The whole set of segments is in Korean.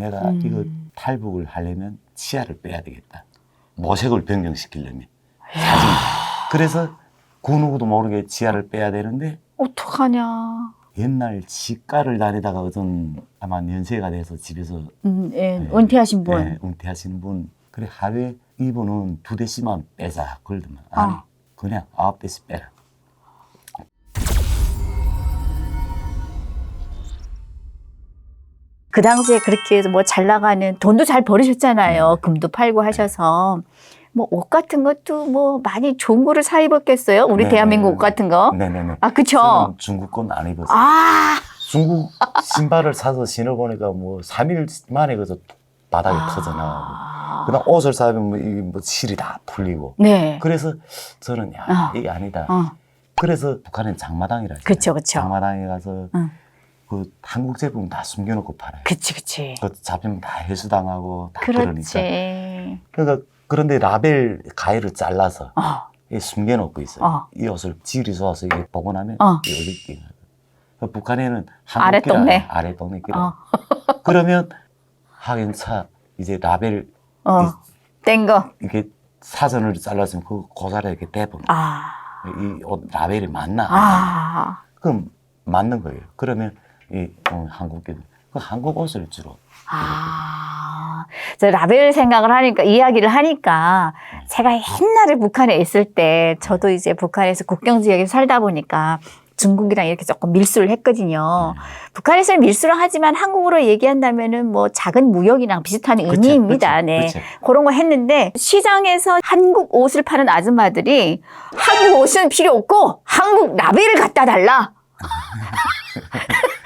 내가 음. 이거 탈북을 하려면 치아를 빼야 되겠다. 모색을 변경시키려면 사진. 그래서 그 누구도 모르게 치아를 빼야 되는데 어떡하냐. 옛날 치과를 다니다가 어떤 아마 연세가 돼서 집에서 음, 예, 네. 은퇴하신 분. 예, 은퇴하시는 분 그래 하루에 이분은 두 대씩만 빼자 그러더만 아니 어. 그냥 아홉 대씩 빼라 그 당시에 그렇게 해서 뭐 잘 나가는 돈도 잘 벌으셨잖아요. 네. 금도 팔고 하셔서. 뭐 옷 같은 것도 뭐 많이 좋은 거를 사 입었겠어요? 우리 네, 대한민국 네, 옷 같은 거. 네네네 아, 그쵸? 저는 중국 건 안 입었어요 아, 중국 신발을 사서 신어보니까 뭐 3일 만에 그래서 바닥에 아. 터져 나가고 그다음 옷을 사면 뭐, 이게 뭐 실이 다 풀리고 네. 그래서 저는 야 어. 이게 아니다 어, 그래서 북한엔 장마당이라. 그쵸, 그쵸. 장마당에 가서 응. 그 한국 제품 다 숨겨놓고 팔아요 그치, 그치. 그 잡히면 다 해수당하고 다 그러니까 그렇지. 그러니까 그런데 라벨 가위를 잘라서 어, 이 숨겨놓고 있어요. 어. 이 옷을 질이 좋아서 이게 보고 나면 어. 이 어디 끼는. 북한에는 아래 한국기라 동네. 아래 동네 끼라. 어, 그러면 하긴차 이제 라벨 어. 뗀 거. 이게 사전을 잘랐으면 그 고사를 이렇게 대보면 아, 이 옷 라벨이 맞나? 아. 그럼 맞는 거예요. 그러면 이 어, 한국기는 그 한국 옷을 주로 아, 저 라벨 생각을 하니까, 이야기를 하니까, 제가 옛날에 북한에 있을 때, 저도 이제 북한에서 국경 지역에 살다 보니까, 중국이랑 이렇게 조금 밀수를 했거든요. 북한에서는 밀수를 하지만 한국으로 얘기한다면은 뭐 작은 무역이랑 비슷한 의미입니다. 그쵸, 네. 그쵸. 그런 거 했는데 시장에서 한국 옷을 파는 아줌마들이 한국 옷은 필요 없고 한국 라벨을 갖다 달라.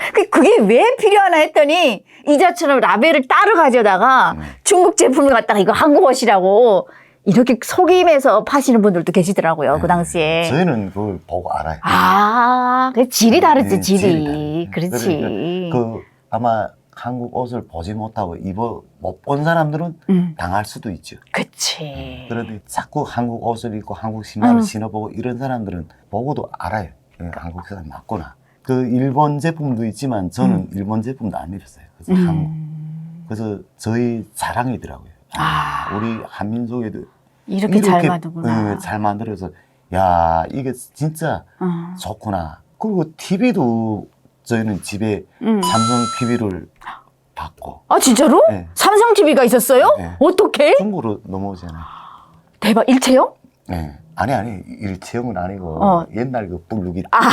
그- 그게 왜 필요하나 했더니 이자처럼 라벨을 따로 가져다가 음. 중국 제품을 갖다가 이거 한국 옷이라고 이렇게 속임해서 파시는 분들도 계시더라고요 그 당시에. 네. 저희는 그걸 보고 알아요. 아, 그 질이 다르지 네, 질이. 질이 그렇지. 그러니까 그 아마 한국 옷을 보지 못하고 입어 못 본 사람들은 음, 당할 수도 있죠. 그치. 그런데 자꾸 한국 옷을 입고 한국 신발을 음. 신어보고 이런 사람들은 보고도 알아요. 예, 한국 사람 맞구나. 그 일본 제품도 있지만 저는 일본 제품도 안 입었어요. 그래서 한국. 음, 그래서 저희 자랑이더라고요. 아, 아. 우리 한민족에도 이렇게, 잘 만드구나. 예, 잘 만들어서 야 이게 진짜 어. 좋구나. 그리고 TV도 저희는 집에 음. 삼성 TV를 받고 아 진짜로? 네. 삼성 TV가 있었어요? 네. 어떻게? 중국으로 넘어오잖아요. 대박 일체형? 네. 아니 아니 일체형은 아니고 어. 옛날 그 뿔루기 아. TV.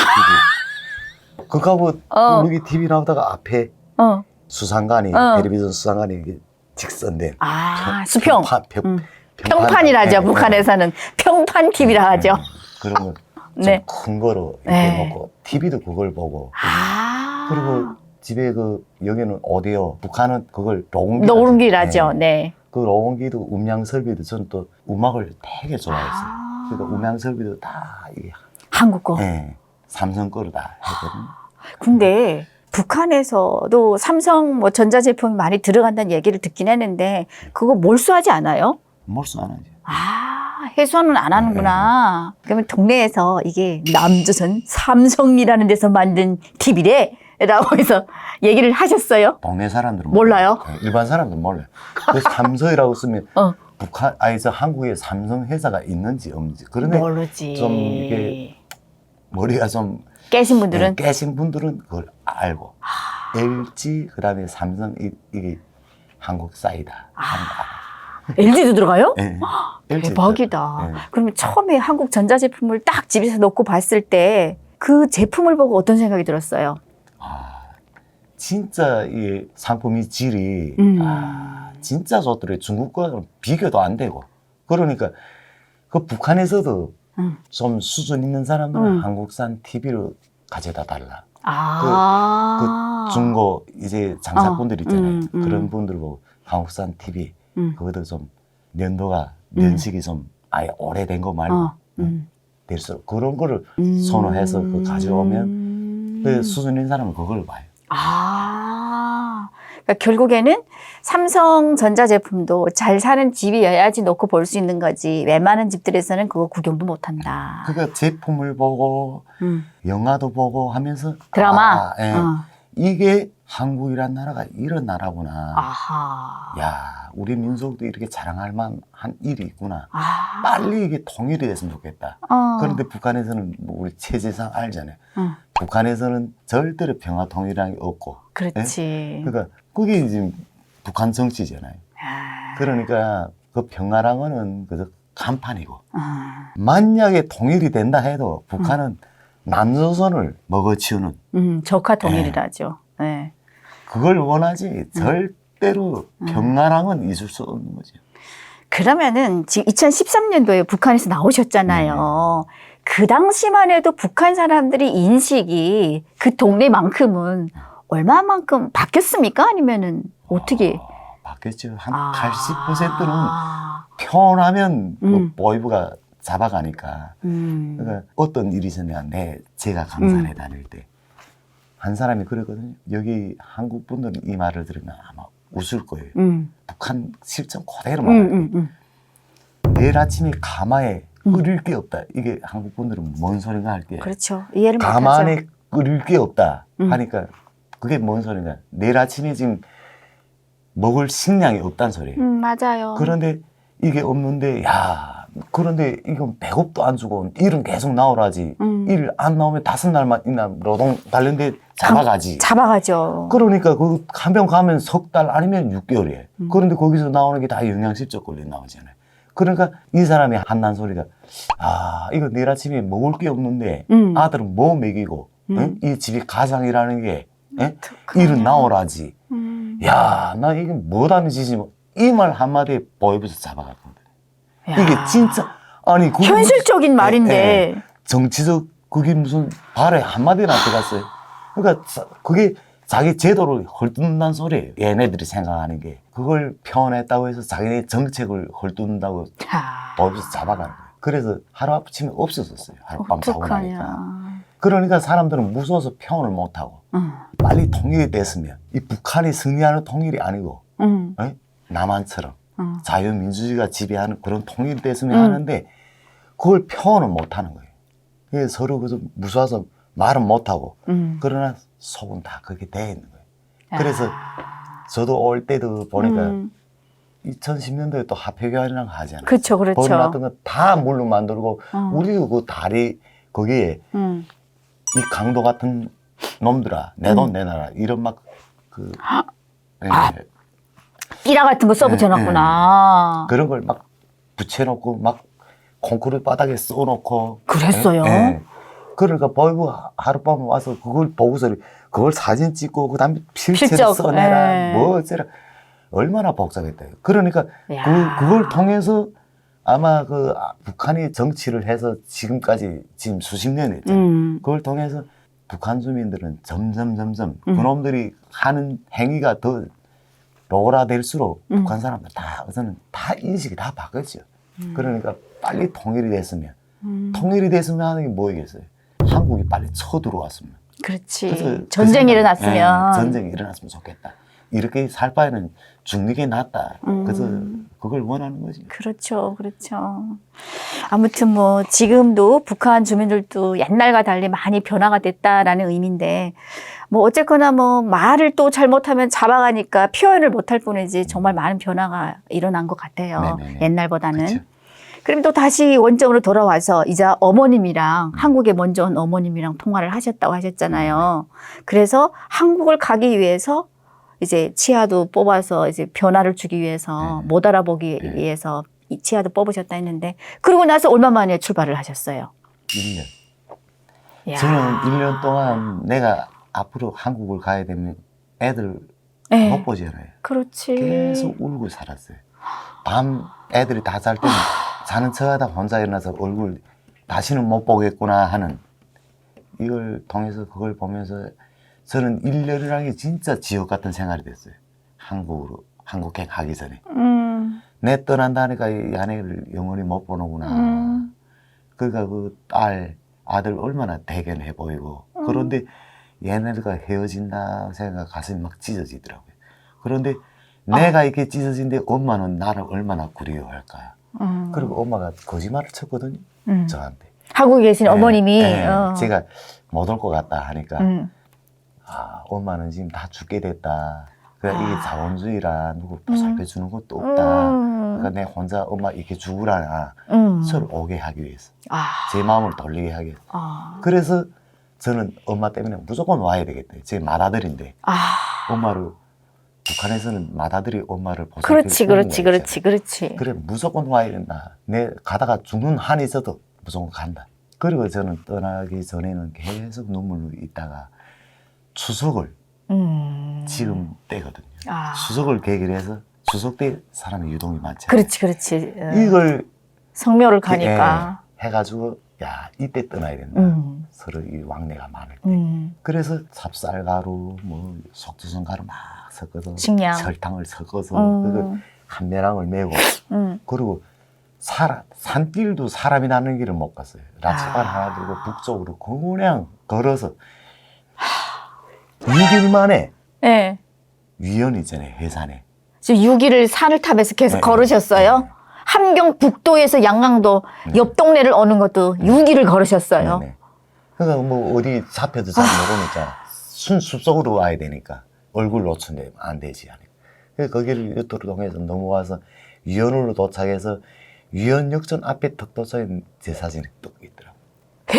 그거하고 어. 뿔루기 TV 나오다가 앞에 어. 수상관이 어. 텔레비전 수상관이 이게 직선된 아 수평. 평판, 평, 음. 평판. 평판이라죠 네, 네. 북한에서는 평판 TV라 하죠. 네. 그런 네. 거좀큰 거로 이렇게 네. 놓고 TV도 그걸 보고 아 그리고 집에 그 여기는 오디오 북한은 그걸 로운기 노은기라죠. 네. 그 로운기도 음량 설비도 저는 또 음악을 되게 좋아했어요. 아. 그러니까 음향 설비도 다 이게 한국 거. 예, 삼성 거로 다 했거든요. 근데 북한에서도 삼성 뭐 전자제품이 많이 들어간다는 얘기를 듣긴 했는데 그거 몰수하지 않아요? 몰수 안 하죠. 아, 해소는 안 하는구나. 그러면 동네에서 이게 남조선 삼성이라는 데서 만든 TV래? 라고 해서 얘기를 하셨어요? 동네 사람들은 몰라요? 몰라요. 예, 일반 사람들은 몰라요. 그래서 삼성이라고 쓰면 어. 북한 아니 저 한국에 삼성 회사가 있는지 없는지 그런데 모르지. 좀 이게 머리가 좀 깨신 분들은 아. 예, 깨신 분들은 그걸 알고 LG 그다음에 삼성 이, 이게 한국 사이다. 알아요. LG도 들어가요? 예, LG 도. 대박이다. 예. 그러면 처음에 한국 전자제품을 딱 집에서 놓고 봤을 때 그 제품을 보고 어떤 생각이 들었어요? 아, 진짜 이 상품이 질이 음. 아, 진짜 좋더래. 중국 거랑 비교도 안 되고. 그러니까 그 북한에서도 음. 좀 수준 있는 사람들은 음. 한국산 TV를 가져다 달라. 아. 그 중고 이제 장사꾼들 어, 있잖아요. 음, 음. 그런 분들 보고 한국산 TV 음. 그것도 좀 연도가 음. 연식이 좀 아예 오래된 거 말고 어. 음. 될수록 그런 거를 음. 선호해서 그 가져오면 그 수준 있는 사람은 그걸 봐요. 아. 그러니까 결국에는 삼성 전자 제품도 잘 사는 집이어야지 놓고 볼 수 있는 거지. 웬만한 집들에서는 그거 구경도 못 한다. 그러니까 제품을 보고 음. 영화도 보고 하면서 드라마. 아, 예. 어. 이게 한국이란 나라가 이런 나라구나. 아하. 야, 우리 민족도 이렇게 자랑할 만한 일이 있구나. 아. 빨리 이게 통일이 됐으면 좋겠다. 어. 그런데 북한에서는 뭐 우리 체제상 알잖아요. 응. 북한에서는 절대로 평화 통일이라는 게 없고. 그렇지. 그러니까 그게 지금 북한 정치잖아요. 아. 그러니까 그 평화랑은 그저 간판이고 아. 만약에 통일이 된다 해도 북한은 남조선을 먹어치우는 음, 적화 통일이라죠. 네. 그걸 원하지 절대로 음. 평화랑은 있을 수 없는 거죠. 그러면은 지금 2013년도에 북한에서 나오셨잖아요. 네. 그 당시만 해도 북한 사람들이 인식이 그 동네만큼은 얼마만큼 바뀌었습니까? 아니면은 어떻게? 어, 바뀌었죠. 한 아. 80%는 아. 표현하면 음. 그 보이브가 잡아가니까 음. 그러니까 어떤 일이 있었냐 내 제가 강산에 다닐 때 한 사람이 그랬거든요. 여기 한국 분들은 이 말을 들으면 아마 웃을 거예요. 음. 북한 실정 그대로 음, 말해요. 음, 음. 내일 아침에 가마에 음. 끓일 게 없다. 이게 한국 분들은 뭔 소린가 할때 그렇죠. 이해를 못하죠. 가만에 끓일 게 없다 음. 하니까 그게 뭔 소린가? 내일 아침에 지금 먹을 식량이 없다는 소리예요. 음, 맞아요. 그런데 이게 없는데 야 그런데 이건 배급도 안 주고 일은 계속 나오라지 음. 일안 나오면 다섯 날만 있나 노동 관련돼 잡아가지 잡아가죠. 그러니까 그 한병 가면 석 달 아니면 6개월이에요 음. 그런데 거기서 나오는 게 다 영양실적 걸려 나오잖아요 그러니까 이 사람이 한난 소리가 아 이거 내일 아침에 먹을 게 없는데 음. 아들은 뭐 먹이고 음. 응? 이 집이 가장이라는 게 예? 어떡하냐. 일은 나오라지 음. 야, 나 이게 뭐다는 짓이 이말 한마디에 보이브에서 잡아갔거든. 야. 이게 진짜, 아니, 그게 현실적인 말인데. 무슨 정치적, 그게 무슨 발에 한마디나 들어갔어요. 그러니까 자- 그게 자기 제도를 헐뜯는다는 소리예요. 얘네들이 생각하는 게. 그걸 표현했다고 해서 자기네 정책을 헐뜯는다고 아. 보이브에서 잡아가는 거예요. 그래서 하루아침에 없었었어요. 하룻밤 자고 나니까. 어떡하냐. 그러니까 사람들은 무서워서 표현을 못하고 응. 빨리 통일이 됐으면 이 북한이 승리하는 통일이 아니고 응. 어? 남한처럼 응. 자유민주주의가 지배하는 그런 통일이 됐으면 음. 하는데 그걸 표현을 못 하는 거예요. 그래서 서로 그저 무서워서 말은 못 하고 응. 그러나 속은 다 그렇게 돼 있는 거예요. 그래서 야. 저도 올 때도 보니까 음. 2010년도에 또거 하잖아요. 그렇죠, 그렇죠. 버려놨던 거다 물로 만들고 어. 우리도 그 다리 거기에 응. 이 강도 같은 놈들아 내돈 음. 내놔라 이런 막그 예, 아. 삐라 같은 거 써붙여놨구나. 그런 걸 막 붙여놓고 막 콘크리트 바닥에 써놓고 그랬어요? 예, 예. 그러니까 보이브 하룻밤 와서 그걸 보고서 그걸 사진 찍고 그다음에 필체를 필적, 써내라 예. 뭐 어쩌라 얼마나 복잡했다 그러니까 야. 그 그걸 통해서 아마 그 아, 북한이 정치를 해서 지금까지 지금 수십 년 했잖아요. 음. 그걸 통해서 북한 주민들은 점점 점점 음. 그놈들이 하는 행위가 더 로라될수록 음. 북한 사람들 다 우선은 다 인식이 다 바뀌었죠. 음. 그러니까 빨리 통일이 됐으면 음. 통일이 됐으면 하는 게 뭐이겠어요? 한국이 빨리 쳐들어왔으면. 그렇지. 그 전쟁이 생각- 일어났으면. 예, 전쟁이 일어났으면 좋겠다. 이렇게 살 바에는 죽는 게 낫다. 음. 그래서 그걸 원하는 거지. 그렇죠, 그렇죠. 아무튼 뭐 지금도 북한 주민들도 옛날과 달리 많이 변화가 됐다라는 의미인데 뭐 어쨌거나 뭐 말을 또 잘못하면 잡아가니까 표현을 못할 뿐이지 정말 많은 변화가 일어난 것 같아요. 네네네. 옛날보다는. 그쵸. 그럼 또 다시 원점으로 돌아와서 이제 음. 어머님이랑 한국에 먼저 온 어머님이랑 통화를 하셨다고 하셨잖아요. 네. 그래서 한국을 가기 위해서 이제 치아도 뽑아서 이제 변화를 주기 위해서 네. 못 알아보기 네. 위해서 이 치아도 뽑으셨다 했는데 그러고 나서 얼마 만에 출발을 하셨어요? 1년. 이야. 저는 1년 동안 내가 앞으로 한국을 가야 되면 애들 네. 못 보잖아요. 그렇지. 계속 울고 살았어요. 밤 애들이 다 잘 때는 자는 척하다 혼자 일어나서 얼굴 다시는 못 보겠구나 하는 이걸 통해서 그걸 보면서 저는 1년이라는 게 진짜 지옥 같은 생활이 됐어요. 한국으로 한국행 가기 전에 음, 내 떠난다니까 이 아내를 영원히 못 보는구나. 음, 그러니까 그 딸 아들 얼마나 대견해 보이고 그런데 얘네들과 헤어진다 생각 가슴이 막 찢어지더라고요. 그런데 내가 이렇게 찢어진데 엄마는 나를 얼마나 그리워할까. 음, 그리고 엄마가 거짓말을 쳤거든요. 음. 저한테. 한국에 계신 네, 어머님이 네, 어. 제가 못 올 것 같다 하니까 음, 아 엄마는 지금 다 죽게 됐다. 이게 아. 자본주의라 누구 음. 보살펴 주는 것도 없다. 음. 그러니까 내 혼자 엄마 이렇게 죽으라나 음. 서로 오게 하기 위해서 아. 제 마음을 돌리게 하기 위해서. 아. 그래서 저는 엄마 때문에 무조건 와야 되겠다. 제 맏아들인데 아. 엄마를 북한에서는 맏아들이 엄마를 보살펴 그렇지, 그렇지, 그렇지, 그렇지. 그래 무조건 와야 된다. 내 가다가 죽는 한이 있어도 무조건 간다. 그리고 저는 떠나기 전에는 계속 눈물로 있다가 추석을 음. 지금 때거든요. 아. 추석을 계기로 해서 추석 때 사람이 유동이 많잖아요. 그렇지, 그렇지. 어. 이걸 성묘를 가니까. 예, 해가지고 야 이때 떠나야 된다. 음. 서로 이 왕래가 많을 때. 음. 그래서 찹쌀 가루, 뭐 속두선 가루 막 섞어서 식량. 설탕을 섞어서 그거 음. 한 매랑을 메고 음. 그리고 사람 산길도 사람이 나는 길을 못 갔어요. 라치발 아. 하나 들고 북쪽으로 그냥 걸어서 6일 만에 예. 위원 있잖아요 해산에. 지금 6일을 산을 타면서 계속 네, 걸으셨어요? 네. 함경 북도에서 양강도 네. 옆 동네를 오는 것도 6일을 걸으셨어요. 네 네. 그러니까 뭐 어디 잡혀도 잘 모르니까 순 숲속으로 와야 되니까 얼굴 노출되면 안 되지. 하니까. 그래서 거기를 유토를 통해서 넘어와서 위원으로 도착해서 위원 역전 앞에 턱 도착에 제 사진이 뚝 있더라고요.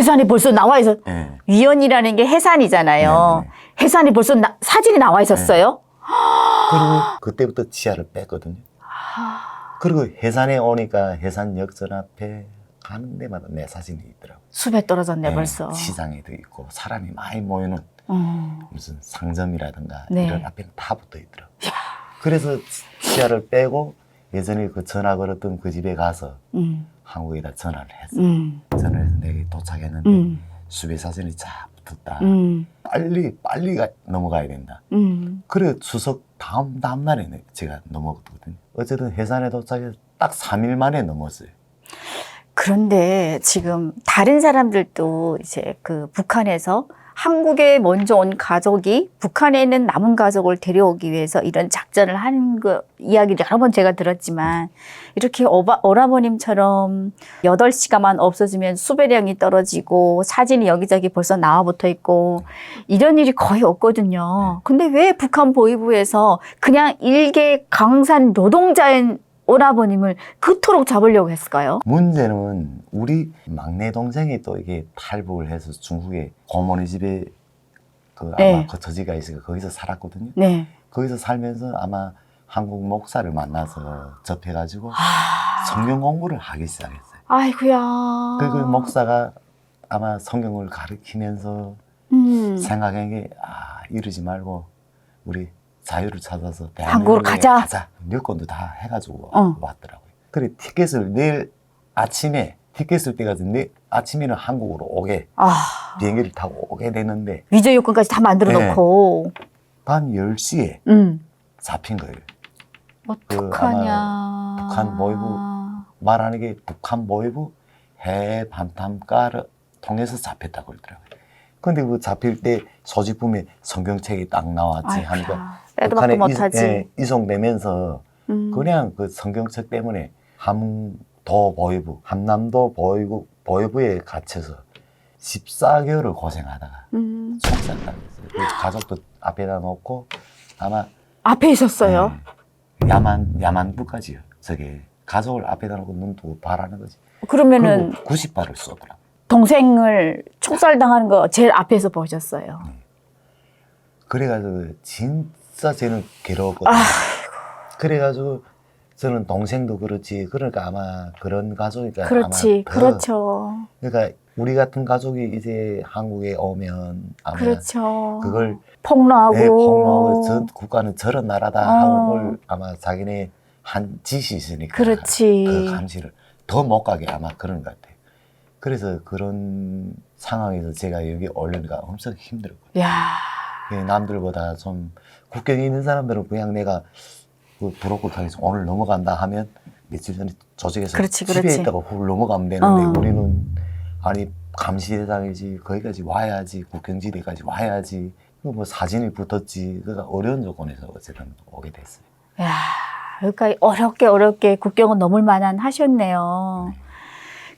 해산이 벌써 나와 있어. 네. 위원이라는 게 해산이잖아요. 네, 네. 해산이 벌써 나- 사진이 나와 있었어요? 그리고 그때부터 지하를 뺐거든요. 그리고 해산에 오니까 해산 역전 앞에 가는 데마다 내 사진이 있더라고요. 숲에 떨어졌네 네, 벌써. 시장에도 있고 사람이 많이 모이는 음. 무슨 상점이라든가 네. 이런 앞에는 다 붙어 있더라고요. 그래서 지하를 빼고 예전에 그 전화 걸었던 그 집에 가서 음. 한국에다 전화를 했어. 음. 전화를 해서 내가 도착했는데 음. 수배 사진이 쫙 붙었다. 음. 빨리 빨리 가, 넘어가야 된다. 음. 그래 추석 다음 다음 날에 내- 제가 넘어갔거든요. 어쨌든 해산에 도착해서 딱 3일 만에 넘었어요. 그런데 지금 다른 사람들도 이제 그 북한에서 한국에 먼저 온 가족이 북한에 있는 남은 가족을 데려오기 위해서 이런 작전을 하는 거 이야기를 여러 번 제가 들었지만 이렇게 어바, 오라버님처럼 8시간만 없어지면 수배량이 떨어지고 사진이 여기저기 벌써 나와 붙어 있고 이런 일이 거의 없거든요. 근데 왜 북한 보위부에서 그냥 일개 강산 노동자인 오라버님을 그토록 잡으려고 했을까요? 문제는 우리 막내 동생이 또 이게 탈북을 해서 중국에 고모네 집에 그 아마 네. 거처지가 있으니까 거기서 살았거든요. 네. 거기서 살면서 아마 한국 목사를 만나서 접해가지고 아, 성경 공부를 하기 시작했어요. 아이고야. 그, 그 목사가 아마 성경을 가르치면서 음. 생각한 게, 아, 이러지 말고, 우리 자유를 찾아서 한국으로 대한민국에 가자. 여권도 다 해가지고 어. 왔더라고요. 그래, 티켓을 내일 아침에, 티켓을 떼가지고 내일 아침에는 한국으로 오게, 아, 비행기를 타고 오게 됐는데, 위조 요건까지 다 만들어 네. 놓고. 밤 10시에 음. 잡힌 거예요. 어떡하냐. 북한 보위부 말하는 게 북한 보위부 해 반탐가를 통해서 잡혔다고 그러더라고요. 근데 그 잡힐 때 소지품에 성경책이 딱 나왔지 하니까. 빼도 박도 북한에 못하지. 이, 예, 이송되면서 음. 그냥 그 성경책 때문에 함도 보위부, 함남도 보위부, 보위부에 갇혀서 14개월을 고생하다가 음. 속상당했어요. 그 가족도 앞에다 놓고 아마 앞에 있었어요. 네, 야만 야만부까지요. 저게 가족을 앞에다 놓고 눈 두고 바라는 거지. 그러면은 그리고 90발을 쏘더라. 동생을 총살당하는 거 제일 앞에서 보셨어요. 그래가지고 진 짜 쟤는 괴로웠거든요. 그래가지고 저는 동생도 그렇지. 그러니까 아마 그런 가족이니까 그렇지. 아마 더 그렇죠. 그러니까 우리 같은 가족이 이제 한국에 오면 아마 그렇죠. 그걸 폭로하고. 내 폭로하고 저 국가는 저런 나라다 어. 하는 걸 아마 자기네 한 짓이 있으니까 그렇지. 그 감시를 더 못 가게 아마 그런 것 같아요. 그래서 그런 상황에서 제가 여기 올려니까 엄청 힘들었거든요. 야. 예, 남들보다 좀 국경에 있는 사람들은 그냥 내가 그 브로커 타에서 오늘 넘어간다 하면 며칠 전에 조직에서 그렇지, 집에 그렇지. 있다가 훅 넘어가면 되는데 어. 우리는 아니 감시 대상이지 거기까지 와야지 국경지대까지 와야지 그뭐 사진이 붙었지 그러니까 어려운 조건에서 어쨌든 오게 됐어요. 야, 그러니까 어렵게 어렵게 국경은 넘을 만한 하셨네요.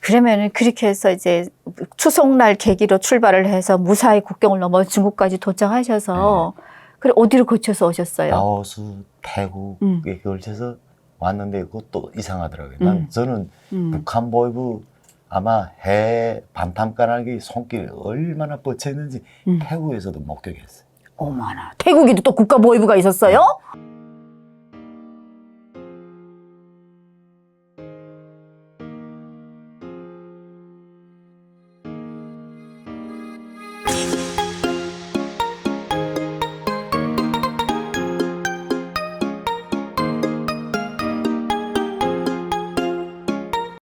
그러면은 그렇게 해서 이제 추석날 계기로 출발을 해서 무사히 국경을 넘어 중국까지 도착하셔서 그래 어디로 거쳐서 오셨어요? 라오스, 태국에 음. 걸쳐서 왔는데 그것도 이상하더라고요. 음. 난 저는 음. 북한 보이부 아마 해 반탐가락이 손길이 얼마나 뻗쳐 있는지 음. 태국에서도 목격했어요. 어머나 태국에도 또 국가 보위부가 있었어요?